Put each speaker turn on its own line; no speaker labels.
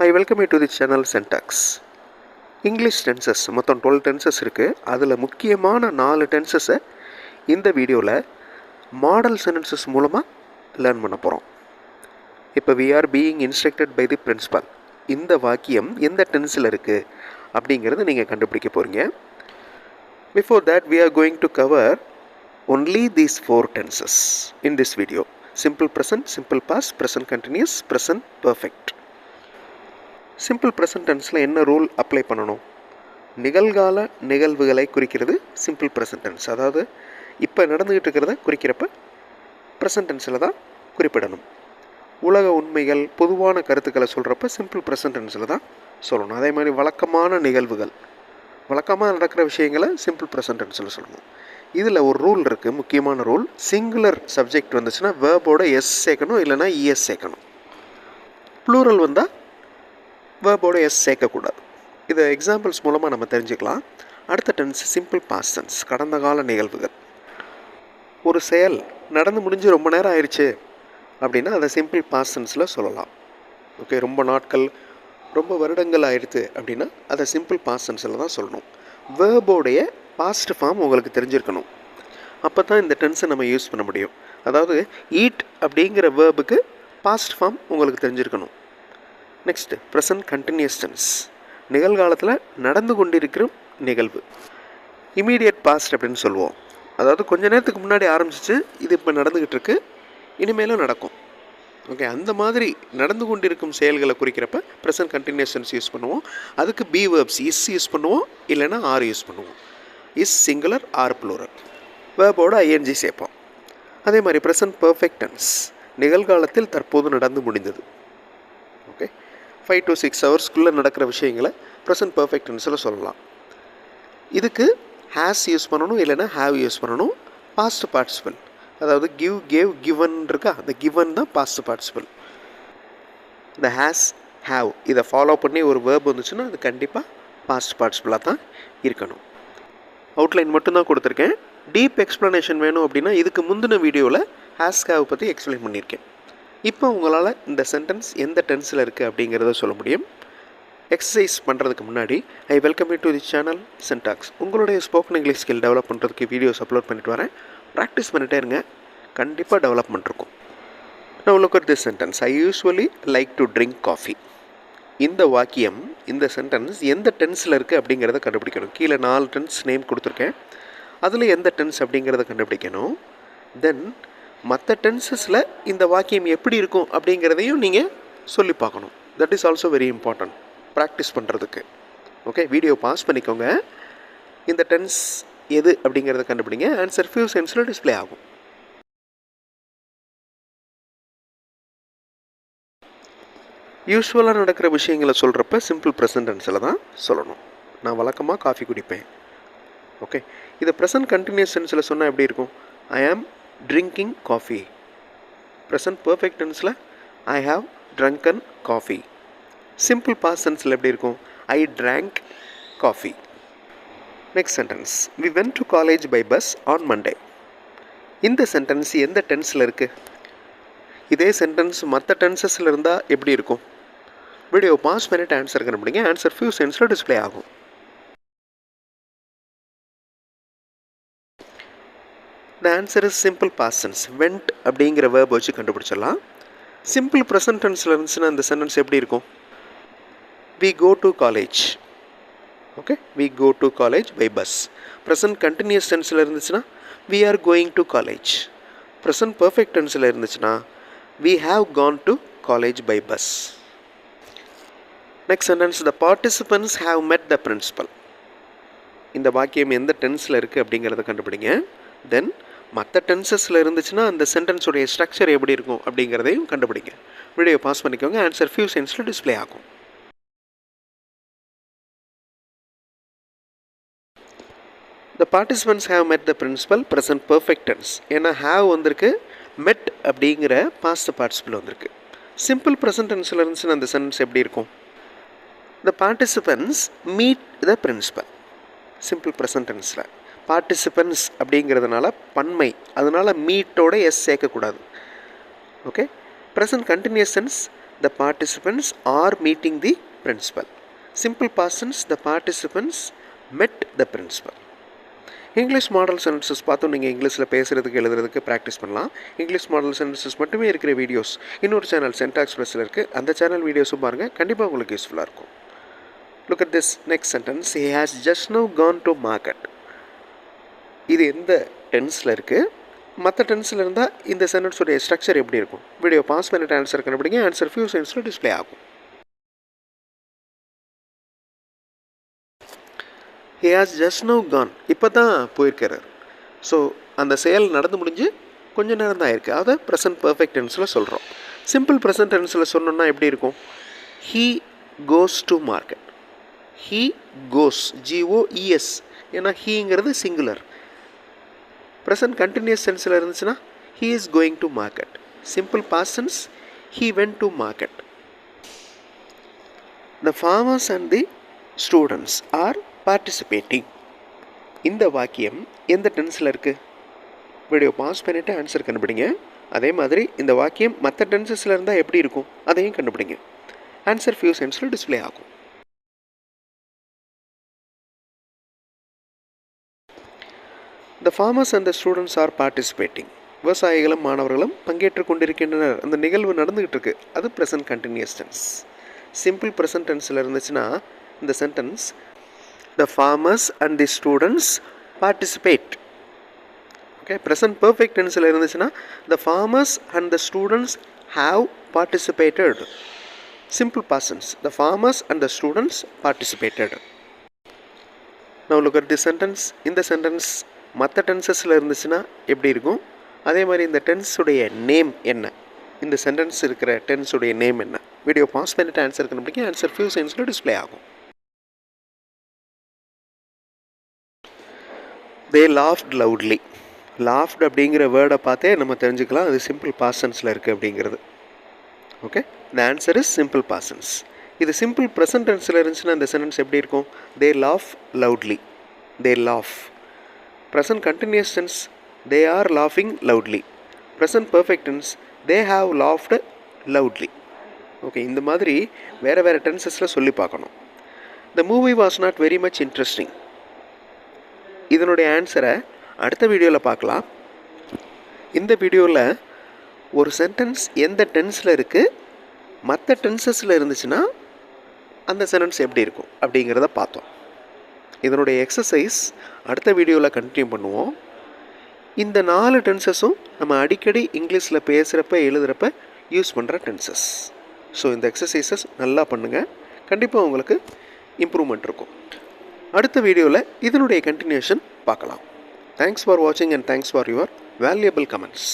I welcome you to the channel Sentax English tenses மொத்தம் twelve tenses இருக்குது அதில் முக்கியமான நாலு டென்சஸை இந்த வீடியோவில் மாடல் சென்டென்சஸ் மூலமாக லேர்ன் பண்ண போகிறோம் இப்போ we are being instructed by the principal இந்த வாக்கியம் எந்த டென்ஸில் இருக்குது அப்படிங்கிறத நீங்கள் கண்டுபிடிக்க போகிறீங்க before that we are going to cover only these four tenses in this video simple present simple past present continuous present perfect simple present டென்ஸில் என்ன ரூல் அப்ளை பண்ணணும்? நிகழ்கால நிகழ்வுகளை குறிக்கிறது சிம்பிள் ப்ரெசன்ட் டென்ஸ் அதாவது இப்போ நடந்துக்கிட்டு இருக்கிறத குறிக்கிறப்ப ப்ரெசன்ட் டென்ஸில் தான் குறிப்பிடணும். உலக உண்மைகள் பொதுவான கருத்துக்களை சொல்கிறப்ப சிம்பிள் ப்ரெசன்ட் டென்ஸில் தான் சொல்லணும். அதே மாதிரி வழக்கமான நிகழ்வுகள். வழக்கமாக நடக்கிற விஷயங்களை சிம்பிள் ப்ரெசன்ட் டென்ஸில் சொல்லணும். இதில் ஒரு ரூல் இருக்குது முக்கியமான ரூல் சிங்குலர் சப்ஜெக்ட் வந்துச்சுன்னா வேர்போட எஸ் சேர்க்கணும் இல்லைனா இஎஸ் சேர்க்கணும். ப்ளூரல் வந்தால் வேர்போட எஸ் சேர்க்கக்கூடாது. இதை எக்ஸாம்பிள்ஸ் மூலமாக நம்ம தெரிஞ்சுக்கலாம். அடுத்த டென்ஸ் சிம்பிள் பாஸ்டன்ஸ் கடந்த கால நிகழ்வுகள். ஒரு செயல் நடந்து முடிஞ்சு ரொம்ப நேரம் ஆயிடுச்சு அப்படின்னா அதை சிம்பிள் பாஸ்டன்ஸில் சொல்லலாம். ஓகே ரொம்ப நாட்கள் ரொம்ப வருடங்கள் ஆயிடுது அப்படின்னா அதை சிம்பிள் பாஸ்டன்ஸில் தான் சொல்லணும். வேர்போடைய பாஸ்ட் ஃபார்ம் உங்களுக்கு தெரிஞ்சிருக்கணும். அப்போ தான் இந்த டென்ஸை நம்ம யூஸ் பண்ண முடியும். அதாவது ஈட் அப்படிங்கிற வேர்புக்கு பாஸ்ட் ஃபார்ம் உங்களுக்கு தெரிஞ்சிருக்கணும். நெக்ஸ்ட்டு ப்ரெசன்ட் கண்டினியூஸ் டென்ஸ் நிகழ்காலத்தில் நடந்து கொண்டிருக்கிற நிகழ்வு. இமீடியட் பாஸ்ட் அப்படின்னு சொல்லுவோம். அதாவது கொஞ்ச நேரத்துக்கு முன்னாடி ஆரம்பிச்சிச்சு இது இப்போ நடந்துக்கிட்டு இருக்கு இனிமேலும் நடக்கும். ஓகே அந்த மாதிரி நடந்து கொண்டிருக்கும் செயல்களை குறிக்கிறப்ப ப்ரெசன்ட் கண்டினியூஷன்ஸ் யூஸ் பண்ணுவோம். அதுக்கு பி வேர்ப்ஸ் இஸ் யூஸ் பண்ணுவோம் இல்லைன்னா ஆர் யூஸ் பண்ணுவோம். இஸ் சிங்குலர் ஆர் ப்ளூரல் வேர்போட ஐஎன்ஜி சேர்ப்போம். அதே மாதிரி ப்ரெசன்ட் பர்ஃபெக்ட் டென்ஸ் நிகழ்காலத்தில் தற்போது நடந்து முடிந்தது. ஃபைவ் டு சிக்ஸ் ஹவர்ஸ்க்குள்ளே நடக்கிற விஷயங்களை ப்ரெசன்ட் பர்ஃபெக்ட் டென்ஸில் சொல்லலாம். இதுக்கு ஹேஸ் யூஸ் பண்ணணும் இல்லைன்னா ஹேவ் யூஸ் பண்ணணும் பாஸ்ட் பார்ட்டிசிபல் அதாவது கிவ் கேவ் கிவன் இருக்கா? அந்த கிவன் தான் பாஸ்ட் பார்ட்டிசிபல் இந்த ஹேஸ் ஹேவ் இதை ஃபாலோ பண்ணி ஒரு வேர்ப் வந்துச்சுன்னா அது கண்டிப்பாக பாஸ்ட் பார்ட்டிசிபிளாக தான் இருக்கணும். அவுட்லைன் மட்டும்தான் கொடுத்துருக்கேன். டீப் எக்ஸ்ப்ளனேஷன் வேணும் அப்படின்னா இதுக்கு முந்தின வீடியோவில் ஹேஸ் ஹாவ் பற்றி எக்ஸ்பிளைன் பண்ணியிருக்கேன். இப்போ உங்களால் இந்த சென்டென்ஸ் எந்த டென்ஸில் இருக்குது அப்படிங்கிறத சொல்ல முடியும். எக்ஸசைஸ் பண்ணுறதுக்கு முன்னாடி I welcome you to the channel Sentax உங்களுடைய ஸ்போக்கன் இங்கிலீஷ் ஸ்கில் டெவலப் பண்ணுறதுக்கு வீடியோஸ் அப்லோட் பண்ணிட்டு வரேன். ப்ராக்டிஸ் பண்ணிட்டே இருங்க. கண்டிப்பாக டெவலப்மெண்ட் இருக்கும் நான் look at this sentence I usually like to drink coffee இந்த வாக்கியம் இந்த சென்டென்ஸ் எந்த டென்ஸில் இருக்குது அப்படிங்கிறத கண்டுபிடிக்கணும். கீழே நாலு டென்ஸ் நேம் கொடுத்துருக்கேன். அதில் எந்த டென்ஸ் அப்படிங்கிறத கண்டுபிடிக்கணும். தென் மற்ற டென்சஸில் இந்த வாக்கியம் எப்படி இருக்கும் அப்படிங்கிறதையும் நீங்கள் சொல்லி பார்க்கணும். That is also very important practice பண்ணுறதுக்கு ஓகே வீடியோ பாஸ் பண்ணிக்கோங்க. இந்த டென்ஸ் எது அப்படிங்கிறத கண்டுபிடிங்க. ஆன்சர் ஃபியூ சென்ஸில் டிஸ்ப்ளே ஆகும். யூஸ்வலாக நடக்கிற விஷயங்களை சொல்கிறப்ப சிம்பிள் ப்ரெசன்ட் டென்ஸில் தான் சொல்லணும். நான் வழக்கமாக காஃபி குடிப்பேன். ஓகே இதை ப்ரெசன்ட் கண்டினியூஸ் டென்ஸில் சொன்னால் எப்படி இருக்கும்? I am drinking coffee present perfect டென்ஸில் I have drunken coffee simple past சென்ஸில் எப்படி இருக்கும்? I drank coffee next sentence we went to college by bus on Monday இந்த சென்டென்ஸ் எந்த டென்ஸில் இருக்குது இதே சென்டென்ஸ் மற்ற டென்சஸில் இருந்தால் எப்படி இருக்கும்? வீடியோ பாஸ் மினிட் ஆன்சர் கண்டுபிடிங்க. ஆன்சர் ஃபியூ சென்ஸில் டிஸ்ப்ளே ஆகும். The answer is simple past tense went அப்படிங்கிற வேர்ப் வச்சு கண்டுபிடிச்சிடலாம். சிம்பிள் ப்ரெசன்ட் டென்ஸில் இருந்துச்சுன்னா அந்த சென்டென்ஸ் எப்படி இருக்கும்? We go to college okay we go to college by bus present continuous டென்ஸில் இருந்துச்சுன்னா we are going to college present perfect டென்ஸில் இருந்துச்சுன்னா we have gone to college by bus next sentence the participants have met the principal இந்த வாக்கியம் எந்த டென்ஸில் இருக்குது அப்படிங்கிறத கண்டுபிடிங்க. தென் மற்ற டென்சஸில் இருந்துச்சுன்னா அந்த சென்டென்ஸுடைய ஸ்ட்ரக்சர் எப்படி இருக்கும் அப்படிங்கிறதையும் கண்டுபிடிங்க. வீடியோ பாஸ் பண்ணிக்கோங்க ஆன்சர் ஃபியூ சென்ஸில் டிஸ்ப்ளே ஆகும். The participants have met the principal present perfect tense ஏன்னா ஹேவ் வந்திருக்கு மெட் அப்படிங்கிற பாஸ்ட் பார்ட்டிசிபிள் வந்திருக்கு. சிம்பிள் ப்ரெசன்ட் டென்ஸில் இருந்துச்சுன்னா அந்த சென்டென்ஸ் எப்படி இருக்கும்? The participants meet the principal simple present டென்ஸில் participants அப்படிங்கிறதுனால பன்மை. அதனால் மீட்டோட எஸ் சேர்க்கக்கூடாது. Okay present continuous tense the participants are meeting the principal simple past tense the participants met the principal English model sentences பார்த்தும் நீங்கள் இங்கிலீஷில் பேசுகிறதுக்கு எழுதுறதுக்கு ப்ராக்டிஸ் பண்ணலாம். இங்கிலீஷ் மாடல் சென்டென்சஸ் மட்டுமே இருக்கிற வீடியோஸ் இன்னொரு சேனல் சென்டாக்ஸ் ப்ளஸில் இருக்குது அந்த சேனல் வீடியோஸும் பாருங்கள் கண்டிப்பாக உங்களுக்கு யூஸ்ஃபுல்லாக இருக்கும். Look at this next sentence he has just now gone to market இது எந்த டென்ஸில் இருக்குது மற்ற டென்ஸில் இருந்தால் இந்த சென்டென்ஸுடைய ஸ்ட்ரக்சர் எப்படி இருக்கும்? வீடியோ பாஸ் பண்ணிட்டு ஆன்சர் கண்டுபிடிங்க ஆன்சர் ஃபியூ சென்ஸில் டிஸ்பிளே ஆகும். He has just now gone இப்போ தான் போயிருக்கிறார். ஸோ அந்த செயல் நடந்து முடிஞ்சு கொஞ்ச நேரம் தான் இருக்குது அதை ப்ரெசன்ட் பர்ஃபெக்ட் டென்ஸில் சொல்கிறோம் சிம்பிள் ப்ரெசன்ட் டென்ஸில் சொன்னோன்னா எப்படி இருக்கும்? He goes to market he goes G O E S ஏன்னா ஹீங்கிறது சிங்குலர் ப்ரெசன்ட் கண்டினியூஸ் சென்ஸில் இருந்துச்சுன்னா he is going to market simple past tense he went to market the farmers and the students are participating இந்த வாக்கியம் எந்த டென்ஸில் இருக்குது video pass பண்ணிவிட்டு ஆன்சர் கண்டுபிடிங்க. அதே மாதிரி இந்த வாக்கியம் மற்ற டென்சஸில் இருந்தால் எப்படி இருக்கும்? அதையும் கண்டுபிடிங்க. ஆன்சர் ஃபியூ சென்ஸில் டிஸ்ப்ளே ஆகும். The farmers and the students are participating விவசாயிகளும் மாணவர்களும் பங்கேற்று கொண்டிருக்கின்றனர். அந்த நிகழ்வு நடந்துகிட்டு இருக்கு. அது present continuous tense simple present டென்ஸில் இருந்துச்சுன்னா இந்த sentence the farmers and the students participate okay present perfect டென்ஸில் இருந்துச்சுன்னா the farmers and the students have participated simple past tense the farmers and the students participated நான் உங்களுக்கு தி sentence இந்த sentence மற்ற டென்சஸில் இருந்துச்சுன்னா எப்படி இருக்கும்? அதே மாதிரி இந்த டென்ஸுடைய நேம் என்ன? இந்த சென்டென்ஸ் இருக்கிற டென்ஸுடைய நேம் என்ன? வீடியோ பாஸ் பண்ணிட்டு ஆன்சர் கண்டுபிடிக்க ஆன்சர் ஃபியூ சென்ஸில் டிஸ்ப்ளே ஆகும். தே லாஃப்ட் லவுட்லி லாஃப்ட் அப்படிங்கிற வேர்டை பார்த்தே நம்ம தெரிஞ்சுக்கலாம். அது சிம்பிள் பாசன்ஸில் இருக்குது அப்படிங்கிறது. Okay the answer is simple past tense இது சிம்பிள் ப்ரெசன்டென்ஸில் இருந்துச்சுன்னா இந்த சென்டென்ஸ் எப்படி இருக்கும்? They laugh loudly they laugh present continuous tense they are லாஃபிங் loudly present perfect tense they have laughed loudly okay இந்த மாதிரி வேறு வேறு டென்சஸில் சொல்லி பார்க்கணும். The movie was not very much interesting இதனுடைய ஆன்சரை அடுத்த வீடியோவில் பார்க்கலாம். இந்த வீடியோவில் ஒரு சென்டென்ஸ் எந்த டென்ஸில் இருக்குது மற்ற டென்சஸில் இருந்துச்சுன்னா அந்த சென்டென்ஸ் எப்படி இருக்கும் அப்படிங்கிறத பார்த்தோம். இதனுடைய எக்ஸசைஸ் அடுத்த வீடியோவில் கண்டினியூ பண்ணுவோம். இந்த நாலு டென்சஸும் நம்ம அடிக்கடி இங்கிலீஷில் பேசுகிறப்ப எழுதுகிறப்ப யூஸ் பண்ணுற டென்சஸ் ஸோ இந்த எக்ஸசைசஸ் நல்லா பண்ணுங்கள் கண்டிப்பாக உங்களுக்கு இம்ப்ரூவ்மெண்ட் இருக்கும். அடுத்த வீடியோவில் இதனுடைய கண்டினியூஷன் பார்க்கலாம். தேங்க்ஸ் ஃபார் வாட்சிங் and thanks for your valuable comments